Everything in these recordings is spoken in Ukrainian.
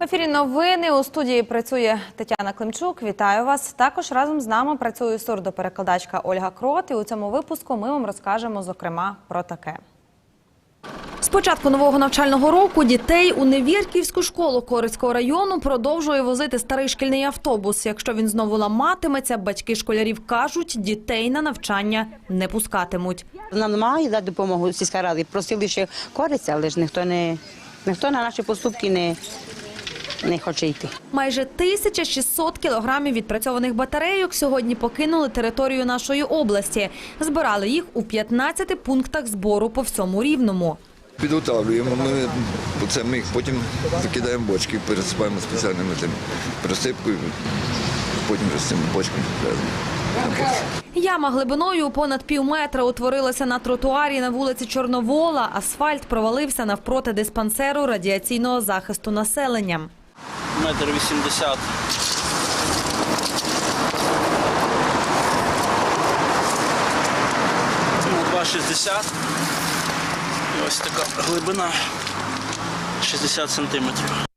В ефірі новини у студії працює Тетяна Климчук. Вітаю вас. Також разом з нами працює сурдоперекладачка Ольга Крот. І у цьому випуску ми вам розкажемо зокрема про таке. З початку нового навчального року дітей у Невірківську школу Корицького району продовжує возити старий шкільний автобус. Якщо він знову ламатиметься, батьки школярів кажуть, дітей на навчання не пускатимуть. Нам намагає дати допомогу сільська рада. Просили ще користь, але ж ніхто не ніхто на наші поступки не, не хоче йти. Майже 1600 кілограмів відпрацьованих батарейок сьогодні покинули територію нашої області. Збирали їх у 15 пунктах збору по всьому рівному. Підготавлюємо. Ми це ми їх потім закидаємо бочки, пересипаємо спеціальними тим присипкою, потім вже з цими бочками веземо. Яма глибиною понад пів метра утворилася на тротуарі на вулиці Чорновола. Асфальт провалився навпроти диспансеру радіаційного захисту населення. Метр вісімдесят. Ну, 2,60. І ось така глибина 60 сантиметрів.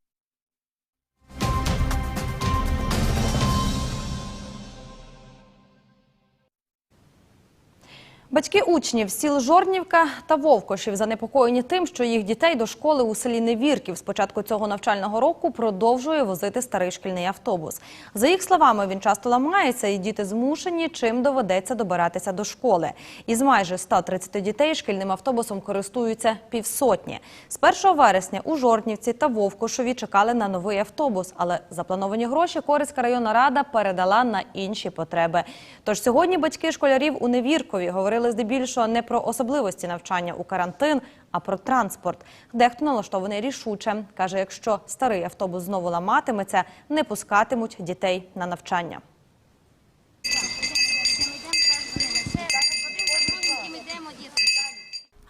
Батьки учнів сіл Жорнівка та Вовкошів занепокоєні тим, що їх дітей до школи у селі Невірків з початку цього навчального року продовжує возити старий шкільний автобус. За їх словами, він часто ламається, і діти змушені, чим доведеться добиратися до школи. Із майже 130 дітей шкільним автобусом користуються півсотні. З 1 вересня у Жорнівці та Вовкошові чекали на новий автобус, але заплановані гроші Корицька районна рада передала на інші потреби. Тож сьогодні батьки школярів у Невіркові говорили здебільшого не про особливості навчання у карантин, а про транспорт. Дехто налаштований рішуче. Каже, якщо старий автобус знову ламатиметься, не пускатимуть дітей на навчання.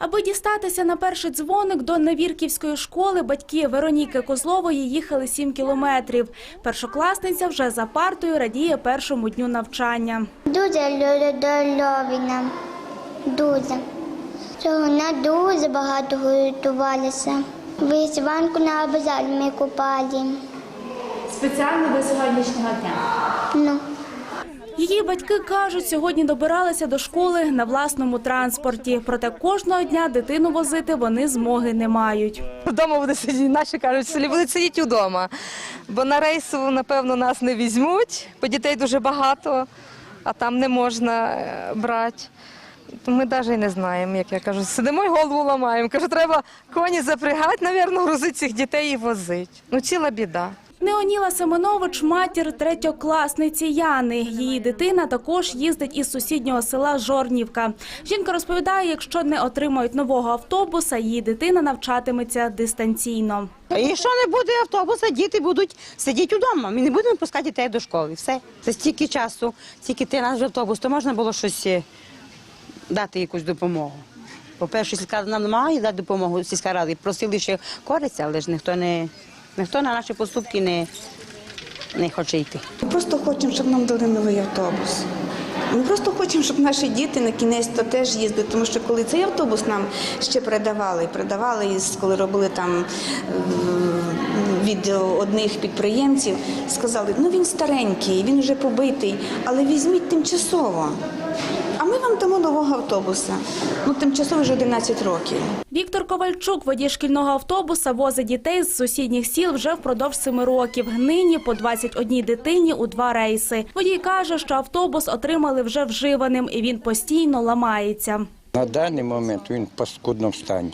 Аби дістатися на перший дзвоник до Невірківської школи, батьки Вероніки Козлової їхали 7 кілометрів. Першокласниця вже за партою радіє першому дню навчання. Дуже Льовіна. Дуже. Вона дуже багато готувалася. Вишиванку на базар ми купали. Спеціально до сьогоднішнього дня. Ну, Її батьки кажуть, сьогодні добиралися до школи на власному транспорті. Проте кожного дня дитину возити вони змоги не мають. Вдома буде сидіти, наші кажуть, в селі будуть сидіти вдома. Бо на рейсу, напевно, нас не візьмуть, бо дітей дуже багато, а там не можна е, брати. Ми навіть не знаємо, як я кажу. Сидимо і голову ламаємо. Кажу, треба коні запрягати, напевно, грузити цих дітей і возити. Ну, ціла біда. Неоніла Семенович – матір третьокласниці Яни. Її дитина також їздить із сусіднього села Жорнівка. Жінка розповідає, якщо не отримають нового автобуса, її дитина навчатиметься дистанційно. І якщо не буде автобуса, діти будуть сидіти вдома. Ми не будемо пускати дітей до школи. Все. Це стільки часу, тільки ти наш автобус, то можна було щось е, дати якусь допомогу. По-перше, сільська рада нам намагає дати допомогу сільська рада. Просили ще користь, але ж ніхто не ніхто на наші поступки не, не хоче йти. Ми просто хочемо, щоб нам дали новий автобус. Ми просто хочемо, щоб наші діти на кінець то теж їздили, тому що коли цей автобус нам ще передавали, передавали, коли робили там е, від одних підприємців, сказали, ну він старенький, він вже побитий, але візьміть тимчасово. Дамо нового автобуса. Ну, тимчасово вже 11 років. Віктор Ковальчук, водій шкільного автобуса, возить дітей з сусідніх сіл вже впродовж семи років. Нині по 21 дитині у два рейси. Водій каже, що автобус отримали вже вживаним і він постійно ламається. На даний момент він в паскудному стані.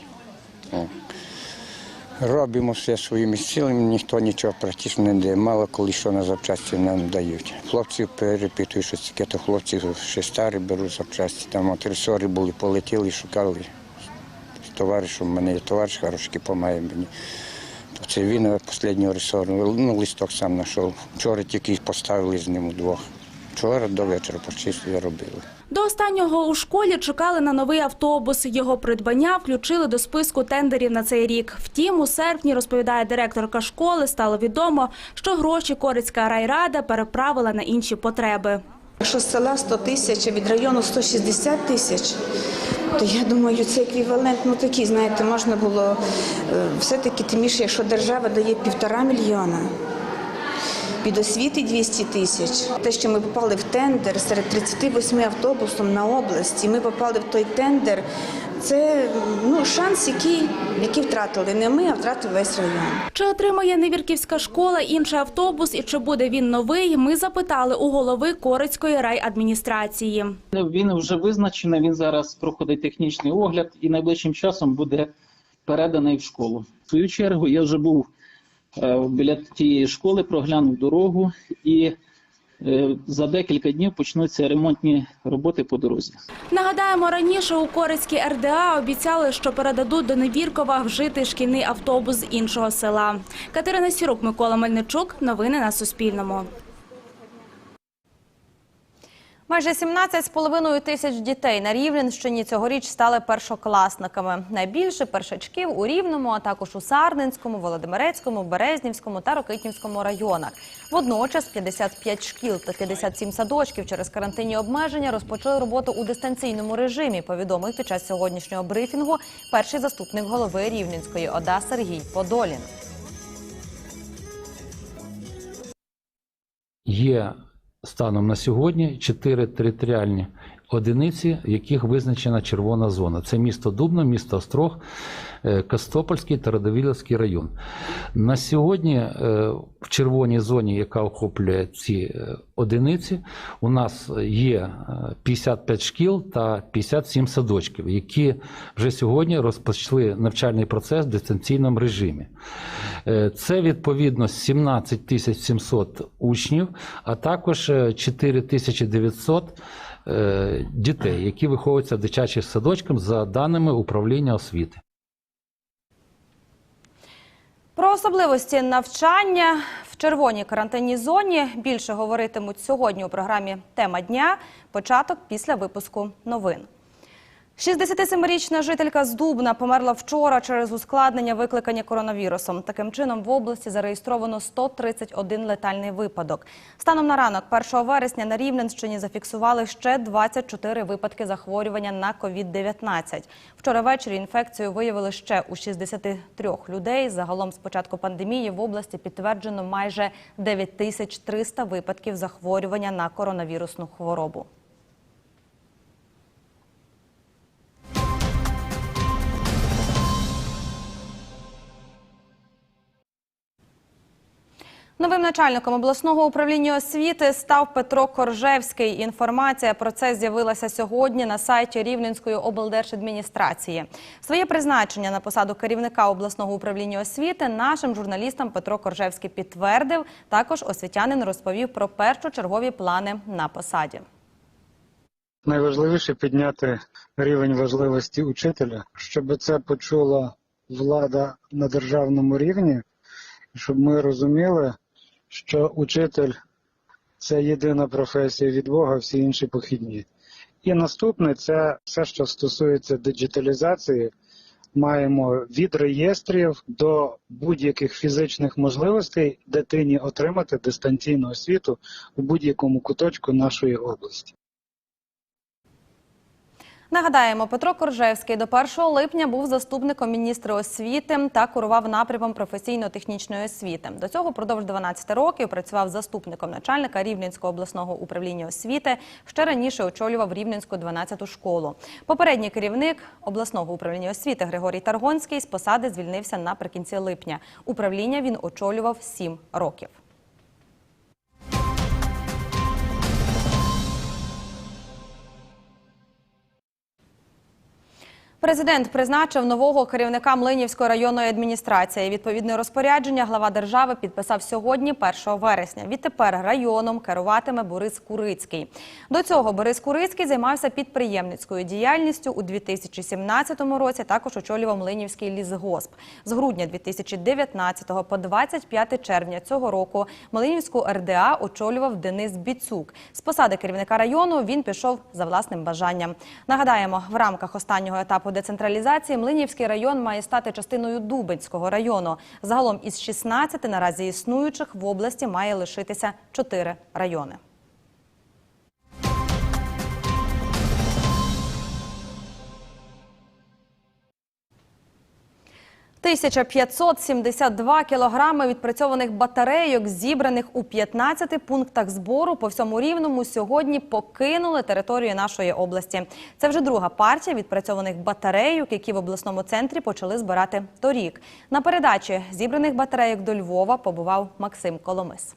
Робимо все своїми силами, ніхто нічого практично не дає. Мало коли що на запчасті нам дають. Хлопців перепитують, що таке, то хлопці ще старі беруть запчасті. Там от ресори були, полетіли, шукали з товаришем. У мене є товариш хороший, допомагає мені. То це він останнього ресору, ну, листок сам знайшов. Вчора тільки поставили з ним удвох. Вчора до вечора почистили, робили. До останнього у школі чекали на новий автобус. Його придбання включили до списку тендерів на цей рік. Втім, у серпні, розповідає директорка школи, стало відомо, що гроші Корицька райрада переправила на інші потреби. Якщо з села 100 тисяч, а від району 160 тисяч, то я думаю, це еквівалент, ну такий, знаєте, можна було е, все-таки тим більше, якщо держава дає півтора мільйона. Від освіти 200 тисяч. Те, що ми попали в тендер серед 38 автобусів на область, і ми попали в той тендер, це ну, шанс, який, який втратили не ми, а втратив весь район. Чи отримає Невірківська школа інший автобус і чи буде він новий, ми запитали у голови Корицької райадміністрації. Він вже визначений, він зараз проходить технічний огляд і найближчим часом буде переданий в школу. В свою чергу я вже був біля тієї школи, проглянув дорогу і е, за декілька днів почнуться ремонтні роботи по дорозі. Нагадаємо, раніше у Корицькій РДА обіцяли, що передадуть до Невіркова вжитий шкільний автобус з іншого села. Катерина Сірук, Микола Мельничук. Новини на Суспільному. Майже 17,5 тисяч дітей на Рівненщині цьогоріч стали першокласниками. Найбільше першачків у Рівному, а також у Сарненському, Володимирецькому, Березнівському та Рокитнівському районах. Водночас 55 шкіл та 57 садочків через карантинні обмеження розпочали роботу у дистанційному режимі. Повідомив під час сьогоднішнього брифінгу перший заступник голови Рівненської ОДА Сергій Подолін. Є станом на сьогодні чотири територіальні одиниці, в яких визначена червона зона. Це місто Дубно, місто Острог, е, Костопольський та Радовілівський район. На сьогодні е, в червоній зоні, яка охоплює ці е, одиниці, у нас є е, 55 шкіл та 57 садочків, які вже сьогодні розпочали навчальний процес в дистанційному режимі. Це відповідно 17 700 учнів, а також е, 4 тисячі 900 дітей, які виховуються в дитячих садочках за даними управління освіти. Про особливості навчання в червоній карантинній зоні більше говоритимуть сьогодні у програмі Тема дня. Початок після випуску новин. 67-річна жителька з Дубна померла вчора через ускладнення, викликані коронавірусом. Таким чином, в області зареєстровано 131 летальний випадок. Станом на ранок 1 вересня на Рівненщині зафіксували ще 24 випадки захворювання на COVID-19. Вчора ввечері інфекцію виявили ще у 63 людей. Загалом з початку пандемії в області підтверджено майже 9300 випадків захворювання на коронавірусну хворобу. Новим начальником обласного управління освіти став Петро Коржевський. Інформація про це з'явилася сьогодні на сайті Рівненської облдержадміністрації. Своє призначення на посаду керівника обласного управління освіти нашим журналістам Петро Коржевський підтвердив. Також освітянин розповів про першочергові плани на посаді. Найважливіше підняти рівень важливості учителя, щоб це почула влада на державному рівні, щоб ми розуміли, що учитель це єдина професія від Бога, всі інші похідні. І наступне це все, що стосується диджиталізації. Маємо від реєстрів до будь-яких фізичних можливостей дитині отримати дистанційну освіту у будь-якому куточку нашої області. Нагадаємо, Петро Коржевський до 1 липня був заступником міністра освіти та курував напрямом професійно-технічної освіти. До цього впродовж 12 років працював заступником начальника Рівненського обласного управління освіти. Ще раніше очолював Рівненську 12-ту школу. Попередній керівник обласного управління освіти Григорій Таргонський з посади звільнився наприкінці липня. Управління він очолював 7 років. Президент призначив нового керівника Млинівської районної адміністрації. Відповідне розпорядження глава держави підписав сьогодні, 1 вересня. Відтепер районом керуватиме Борис Курицький. До цього Борис Курицький займався підприємницькою діяльністю у 2017 році. Також очолював Млинівський лісгосп. З грудня 2019 по 25 червня цього року Млинівську РДА очолював Денис Біцук. З посади керівника району він пішов за власним бажанням. Нагадаємо, в рамках останнього етапу децентралізації Млинівський район має стати частиною Дубинського району. Загалом із 16 наразі існуючих в області має лишитися 4 райони. 1572 кілограми відпрацьованих батарейок, зібраних у 15 пунктах збору по всьому рівному, сьогодні покинули територію нашої області. Це вже друга партія відпрацьованих батарейок, які в обласному центрі почали збирати торік. На передачі зібраних батарейок до Львова побував Максим Коломис.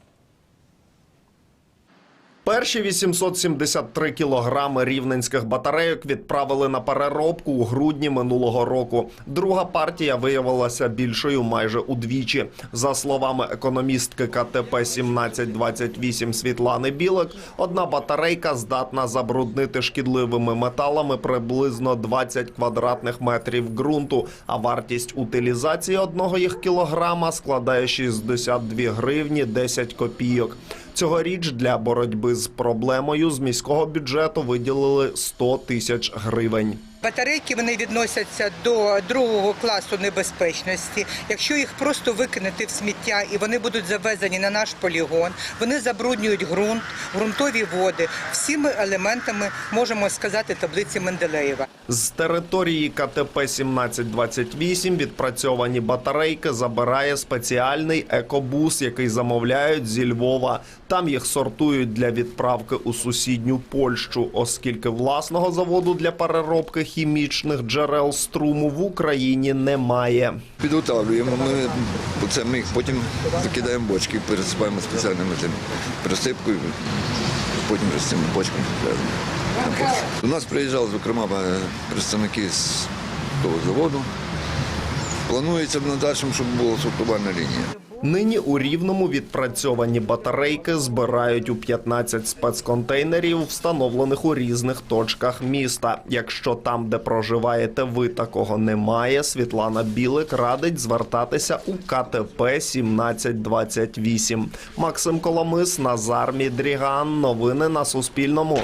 Перші 873 кілограми рівненських батарейок відправили на переробку у грудні минулого року. Друга партія виявилася більшою майже удвічі. За словами економістки КТП 1728 Світлани Білик, одна батарейка здатна забруднити шкідливими металами приблизно 20 квадратних метрів ґрунту, а вартість утилізації одного їх кілограма складає 62 гривні 10 копійок. Цьогоріч для боротьби з проблемою з міського бюджету виділили 100 тисяч гривень. Батарейки вони відносяться до другого класу небезпечності. Якщо їх просто викинути в сміття і вони будуть завезені на наш полігон, вони забруднюють ґрунт, ґрунтові води. Всіми елементами можемо сказати таблиці Менделеєва. З території КТП 1728 відпрацьовані батарейки забирає спеціальний екобус, який замовляють зі Львова. Там їх сортують для відправки у сусідню Польщу, оскільки власного заводу для переробки хімічних джерел струму в Україні немає. Підготавлюємо. Ми це ми їх потім закидаємо бочки, пересипаємо спеціальними тим присипкою, потім з цими бочками. До нас приїжджали, зокрема, е, представники з того заводу. Планується в надальшому, щоб була сортувальна лінія. Нині у Рівному відпрацьовані батарейки збирають у 15 спецконтейнерів, встановлених у різних точках міста. Якщо там, де проживаєте ви, такого немає, Світлана Білик радить звертатися у КТП 1728. Максим Коломис, Назар Мідріган. Новини на Суспільному.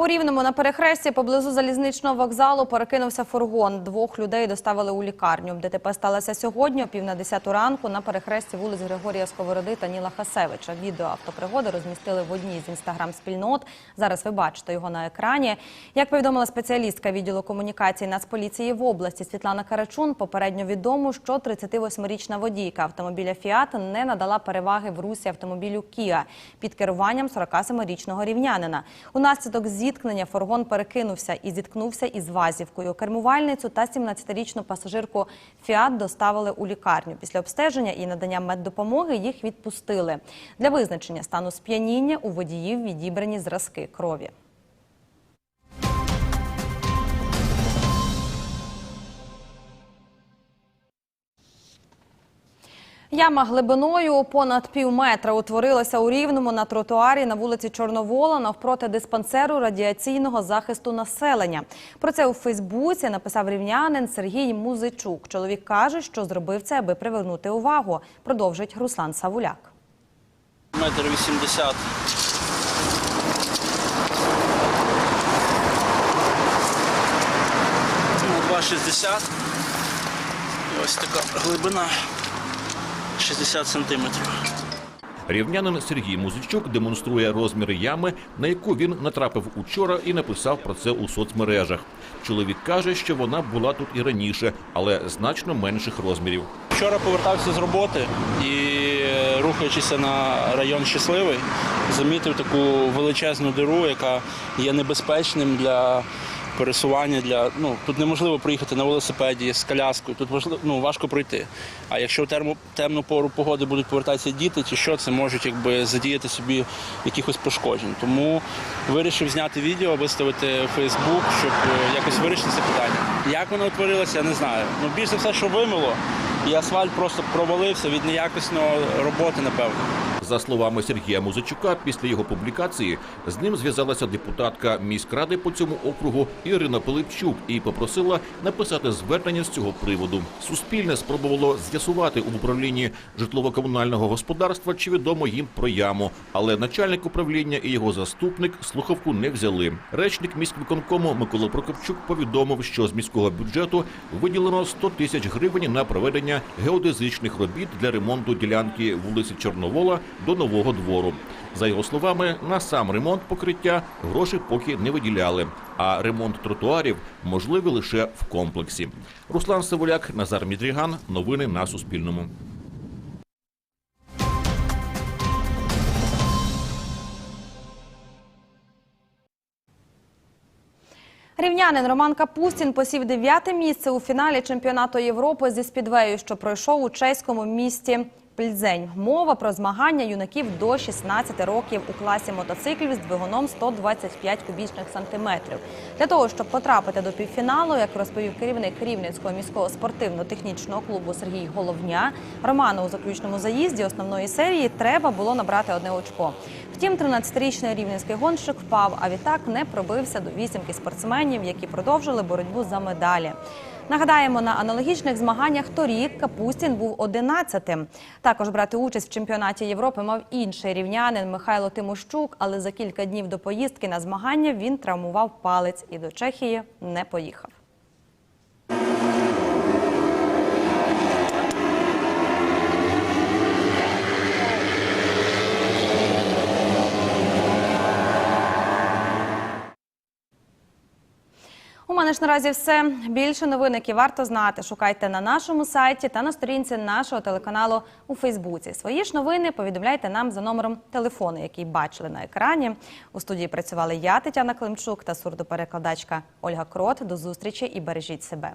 У Рівному на перехресті поблизу залізничного вокзалу перекинувся фургон. Двох людей доставили у лікарню. ДТП сталося сьогодні о пів на десяту ранку на перехресті вулиць Григорія Сковороди та Ніла Хасевича. Відео автопригоди розмістили в одній з інстаграм-спільнот. Зараз ви бачите його на екрані. Як повідомила спеціалістка відділу комунікації Нацполіції в області Світлана Карачун, попередньо відомо, що 38-річна водійка автомобіля «Фіат» не надала переваги в русі автомобілю «Кіа» під керуванням 47-річного рівнянина. Унаслідок зіткнення фургон перекинувся і зіткнувся із вазівкою. Кермувальницю та 17-річну пасажирку «Фіат» доставили у лікарню. Після обстеження і надання меддопомоги їх відпустили. Для визначення стану сп'яніння у водіїв відібрані зразки крові. Яма глибиною понад пів метра утворилася у Рівному на тротуарі на вулиці Чорновола навпроти диспансеру радіаційного захисту населення. Про це у Фейсбуці написав рівнянин Сергій Музичук. Чоловік каже, що зробив це, аби привернути увагу. Продовжить Руслан Савуляк. Метр вісімдесят. 2,60. І ось така глибина 60 сантиметрів. Рівнянин Сергій Музичук демонструє розміри ями, на яку він натрапив учора і написав про це у соцмережах. Чоловік каже, що вона була тут і раніше, але значно менших розмірів. Вчора повертався з роботи і, рухаючися на район Щасливий, замітив таку величезну диру, яка є небезпечним для пересування. Для ну тут неможливо проїхати на велосипеді з коляскою. Тут важливо ну, важко пройти. А якщо в термо, темну пору погоди будуть повертатися діти, чи що це можуть якби задіяти собі якихось пошкоджень. Тому вирішив зняти відео, виставити Фейсбук, щоб е, якось вирішити це питання. Як воно утворилося, я не знаю. Ну більше все, що вимило, і асфальт просто провалився від неякісної роботи, напевно. За словами Сергія Музичука, після його публікації з ним зв'язалася депутатка міськради по цьому округу Ірина Пилипчук і попросила написати звернення з цього приводу. Суспільне спробувало з'ясувати у управлінні житлово-комунального господарства, чи відомо їм про яму, але начальник управління і його заступник слухавку не взяли. Речник міськвиконкому Микола Прокопчук повідомив, що з міського бюджету виділено 100 тисяч гривень на проведення геодезичних робіт для ремонту ділянки вулиці Чорновола до нового двору. За його словами, на сам ремонт покриття гроші поки не виділяли, а ремонт тротуарів можливий лише в комплексі. Руслан Савуляк, Назар Мідріган. Новини на Суспільному. Рівнянин Роман Капустін посів дев'яте місце у фіналі чемпіонату Європи зі спідвею, що пройшов у чеському місті Пльзень. Мова про змагання юнаків до 16 років у класі мотоциклів з двигуном 125 кубічних сантиметрів. Для того, щоб потрапити до півфіналу, як розповів керівник Рівненського міського спортивно-технічного клубу Сергій Головня, Роману у заключному заїзді основної серії треба було набрати одне очко. Втім, 13-річний рівненський гонщик впав, а відтак не пробився до вісімки спортсменів, які продовжили боротьбу за медалі. Нагадаємо, на аналогічних змаганнях торік Капустін був 11-тим. Також брати участь в чемпіонаті Європи мав інший рівнянин Михайло Тимощук, але за кілька днів до поїздки на змагання він травмував палець і до Чехії не поїхав. Ж наразі все. Більше новин, які варто знати, шукайте на нашому сайті та на сторінці нашого телеканалу у Фейсбуці. Свої ж новини повідомляйте нам за номером телефону, який бачили на екрані. У студії працювали я, Тетяна Климчук та сурдоперекладачка Ольга Крот. До зустрічі і бережіть себе.